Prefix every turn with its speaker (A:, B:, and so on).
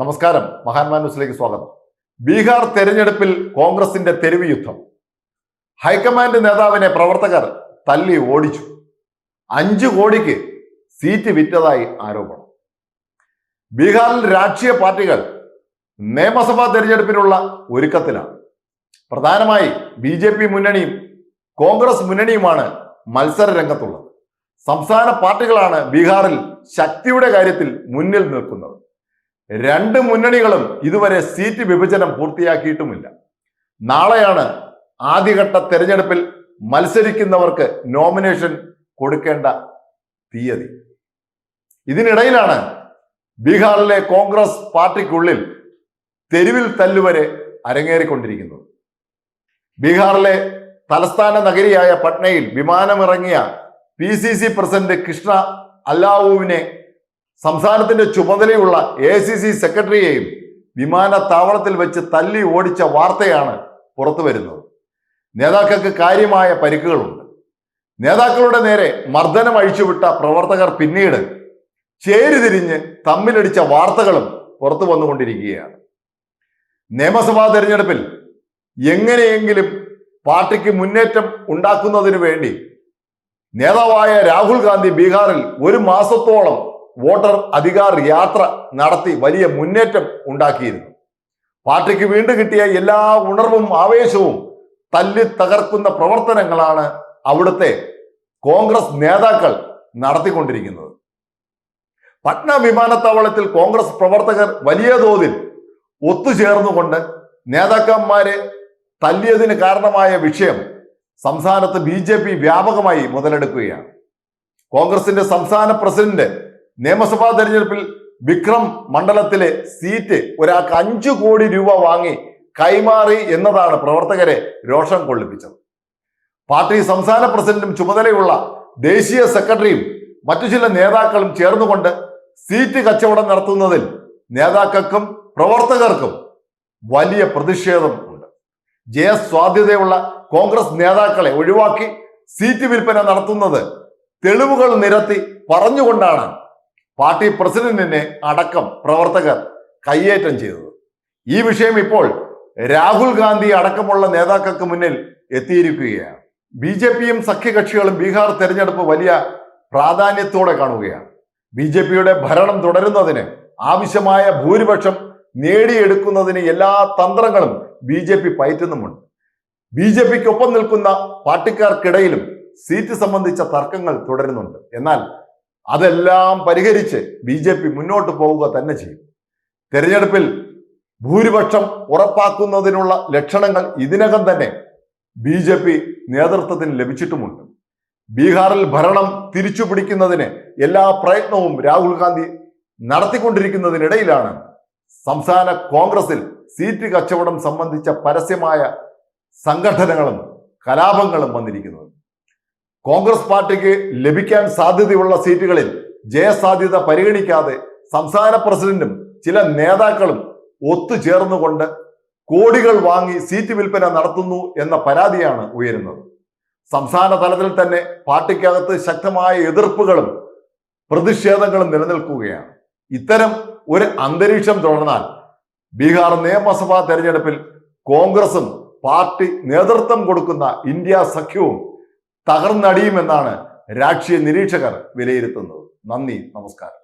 A: നമസ്കാരം മഹാന്മാൻ ന്യൂസിലേക്ക് സ്വാഗതം ബീഹാർ തെരഞ്ഞെടുപ്പിൽ കോൺഗ്രസിന്റെ തെരുവ് യുദ്ധം ഹൈക്കമാൻഡ് നേതാവിനെ പ്രവർത്തകർ തല്ലി ഓടിച്ചു അഞ്ചു കോടിക്ക് സീറ്റ് വിറ്റതായി ആരോപണം ബീഹാറിൽ രാഷ്ട്രീയ പാർട്ടികൾ നിയമസഭാ തെരഞ്ഞെടുപ്പിനുള്ള ഒരുക്കത്തിലാണ് പ്രധാനമായി ബി ജെ പി മുന്നണിയും കോൺഗ്രസ് മുന്നണിയുമാണ് മത്സര രംഗത്തുള്ളത് സംസ്ഥാന പാർട്ടികളാണ് ബീഹാറിൽ ശക്തിയുടെ കാര്യത്തിൽ മുന്നിൽ നിൽക്കുന്നത് രണ്ട് മുന്നണികളും ഇതുവരെ സീറ്റ് വിഭജനം പൂർത്തിയാക്കിയിട്ടുമില്ല നാളെയാണ് ആദ്യഘട്ട തെരഞ്ഞെടുപ്പിൽ മത്സരിക്കുന്നവർക്ക് നോമിനേഷൻ കൊടുക്കേണ്ട തീയതി ഇതിനിടയിലാണ് ബീഹാറിലെ കോൺഗ്രസ് പാർട്ടിക്കുള്ളിൽ തെരുവിൽ തല്ലുവരെ അരങ്ങേറിക്കൊണ്ടിരിക്കുന്നത് ബീഹാറിലെ തലസ്ഥാന നഗരിയായ പട്നയിൽ വിമാനമിറങ്ങിയ P C C president Krishna അല്ലാവുവിനെ സംസ്ഥാനത്തിന്റെ ചുമതലയുള്ള എ സി സി സെക്രട്ടറിയെയും വിമാനത്താവളത്തിൽ വെച്ച് തല്ലി ഓടിച്ച വാർത്തയാണ് പുറത്തു വരുന്നത് നേതാക്കൾക്ക് കാര്യമായ പരിക്കുകളുണ്ട് നേതാക്കളുടെ നേരെ മർദ്ദനം അഴിച്ചുവിട്ട പ്രവർത്തകർ പിന്നീട് ചേരുതിരിഞ്ഞ് തമ്മിലടിച്ച വാർത്തകളും പുറത്തു വന്നുകൊണ്ടിരിക്കുകയാണ് നിയമസഭാ തെരഞ്ഞെടുപ്പിൽ എങ്ങനെയെങ്കിലും പാർട്ടിക്ക് മുന്നേറ്റം ഉണ്ടാക്കുന്നതിന് വേണ്ടി നേതാവായ രാഹുൽ ഗാന്ധി ബീഹാറിൽ ഒരു മാസത്തോളം വോട്ടർ അധികാർ യാത്ര നടത്തി വലിയ മുന്നേറ്റം ഉണ്ടാക്കിയിരുന്നു പാർട്ടിക്ക് വീണ്ടും കിട്ടിയ എല്ലാ ഉണർവും ആവേശവും തല്ലി തകർക്കുന്ന പ്രവർത്തനങ്ങളാണ് അവിടുത്തെ കോൺഗ്രസ് നേതാക്കൾ നടത്തിക്കൊണ്ടിരിക്കുന്നത് പട്ന വിമാനത്താവളത്തിൽ കോൺഗ്രസ് പ്രവർത്തകർ വലിയ തോതിൽ ഒത്തുചേർന്നുകൊണ്ട് നേതാക്കന്മാരെ തല്ലിയതിന് കാരണമായ വിഷയം സംസ്ഥാനത്ത് ബി വ്യാപകമായി മുതലെടുക്കുകയാണ് കോൺഗ്രസിന്റെ സംസ്ഥാന പ്രസിഡന്റ് നിയമസഭാ തെരഞ്ഞെടുപ്പിൽ വിക്രം മണ്ഡലത്തിലെ സീറ്റ് ഒരാൾക്ക് അഞ്ചു കോടി രൂപ വാങ്ങി കൈമാറി എന്നതാണ് പ്രവർത്തകരെ രോഷം കൊള്ളിപ്പിച്ചത് പാർട്ടി സംസ്ഥാന പ്രസിഡന്റും ചുമതലയുള്ള ദേശീയ സെക്രട്ടറിയും മറ്റു ചില നേതാക്കളും ചേർന്നുകൊണ്ട് സീറ്റ് കച്ചവടം നടത്തുന്നതിൽ നേതാക്കൾക്കും പ്രവർത്തകർക്കും വലിയ പ്രതിഷേധം ഉണ്ട് ജയ കോൺഗ്രസ് നേതാക്കളെ ഒഴിവാക്കി സീറ്റ് വിൽപ്പന നടത്തുന്നത് തെളിവുകൾ നിരത്തി പറഞ്ഞുകൊണ്ടാണ് പാർട്ടി പ്രസിഡന്റിനെ അടക്കം പ്രവർത്തകർ കയ്യേറ്റം ചെയ്തത് ഈ വിഷയം ഇപ്പോൾ രാഹുൽ ഗാന്ധി അടക്കമുള്ള നേതാക്കൾക്ക് മുന്നിൽ എത്തിയിരിക്കുകയാണ് ബി ജെ പിയും സഖ്യകക്ഷികളും ബീഹാർ തെരഞ്ഞെടുപ്പ് വലിയ പ്രാധാന്യത്തോടെ കാണുകയാണ് ബി ജെ പിയുടെ ഭരണം തുടരുന്നതിന് ആവശ്യമായ ഭൂരിപക്ഷം നേടിയെടുക്കുന്നതിന് എല്ലാ തന്ത്രങ്ങളും ബി ജെ പി പയറ്റുന്നുമുണ്ട് ബി ജെ പിക്കൊപ്പം നിൽക്കുന്ന പാർട്ടിക്കാർക്കിടയിലും സീറ്റ് സംബന്ധിച്ച തർക്കങ്ങൾ തുടരുന്നുണ്ട് എന്നാൽ അതെല്ലാം പരിഹരിച്ച് ബി ജെ പി മുന്നോട്ട് പോവുക തന്നെ ചെയ്യും തെരഞ്ഞെടുപ്പിൽ ഭൂരിപക്ഷം ഉറപ്പാക്കുന്നതിനുള്ള ലക്ഷണങ്ങൾ ഇതിനകം തന്നെ ബി ജെ പി നേതൃത്വത്തിന് ലഭിച്ചിട്ടുമുണ്ട് ബീഹാറിൽ ഭരണം തിരിച്ചു പിടിക്കുന്നതിന് എല്ലാ പ്രയത്നവും രാഹുൽ ഗാന്ധി നടത്തിക്കൊണ്ടിരിക്കുന്നതിനിടയിലാണ് സംസ്ഥാന കോൺഗ്രസിൽ സീറ്റ് കച്ചവടം സംബന്ധിച്ച പരസ്യമായ സംഘടനകളും കലാപങ്ങളും വന്നിരിക്കുന്നത് കോൺഗ്രസ് പാർട്ടിക്ക് ലഭിക്കാൻ സാധ്യതയുള്ള സീറ്റുകളിൽ ജയസാധ്യത പരിഗണിക്കാതെ സംസ്ഥാന പ്രസിഡന്റും ചില നേതാക്കളും ഒത്തുചേർന്നുകൊണ്ട് കോടികൾ വാങ്ങി സീറ്റ് വിൽപ്പന നടത്തുന്നു എന്ന പരാതിയാണ് ഉയരുന്നത് സംസ്ഥാന തലത്തിൽ തന്നെ പാർട്ടിക്കകത്ത് ശക്തമായ എതിർപ്പുകളും പ്രതിഷേധങ്ങളും നിലനിൽക്കുകയാണ് ഇത്തരം ഒരു അന്തരീക്ഷം തുടർന്നാൽ ബീഹാർ നിയമസഭാ തെരഞ്ഞെടുപ്പിൽ കോൺഗ്രസും പാർട്ടി നേതൃത്വം കൊടുക്കുന്ന ഇന്ത്യ സഖ്യവും തകർന്നടിയുമെന്നാണ് രാഷ്ട്രീയ നിരീക്ഷകർ വിലയിരുത്തുന്നത് നന്ദി നമസ്കാരം